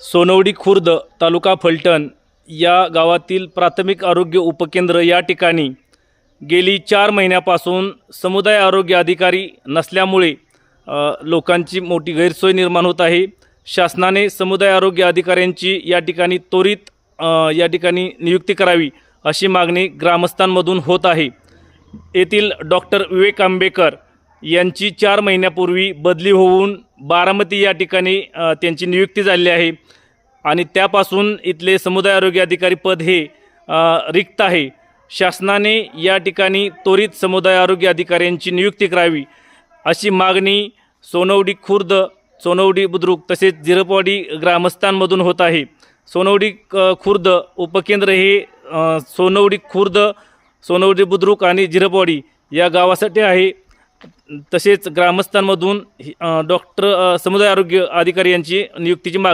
सोनवडी खुर्द तालुका फलटण या गावातील प्राथमिक आरोग्य उपकेंद्र या ठिकाणी गेली चार महिन्यापासून समुदाय आरोग्य अधिकारी नसल्यामुळे लोकांची मोठी गैरसोय निर्माण होत आहे. शासनाने समुदाय आरोग्य अधिकाऱ्यांची या ठिकाणी त्वरित या ठिकाणी नियुक्ती करावी अशी मागणी ग्रामस्थांमधून होत आहे. येथील डॉक्टर विवेक आंबेकर यांची चार महिन्यापूर्वी बदली होऊन बारामती या ठिकाणी त्यांची नियुक्ती झाली आहे. आणि त्यापासून इथले समुदाय आरोग्य अधिकारी पद हे रिक्त आहे. शासनाने या ठिकाणी त्वरित समुदाय आरोग्य अधिकाऱ्यांची नियुक्ती करावी अशी मागणी सोनवडी खुर्द सोनवडी बुद्रुक तसेच जिरपवाडी ग्रामस्थांमधून होत आहे. सोनवडी क- खुर्द उपकेंद्र हे सोनवडी खुर्द सोनवडी बुद्रुक आणि जिरपवाडी या गावासाठी आहे. तसेच ग्रामस्थांमधून अ, डॉक्टर समुदाय आरोग्य अधिकारी यांची नियुक्तीची मागणी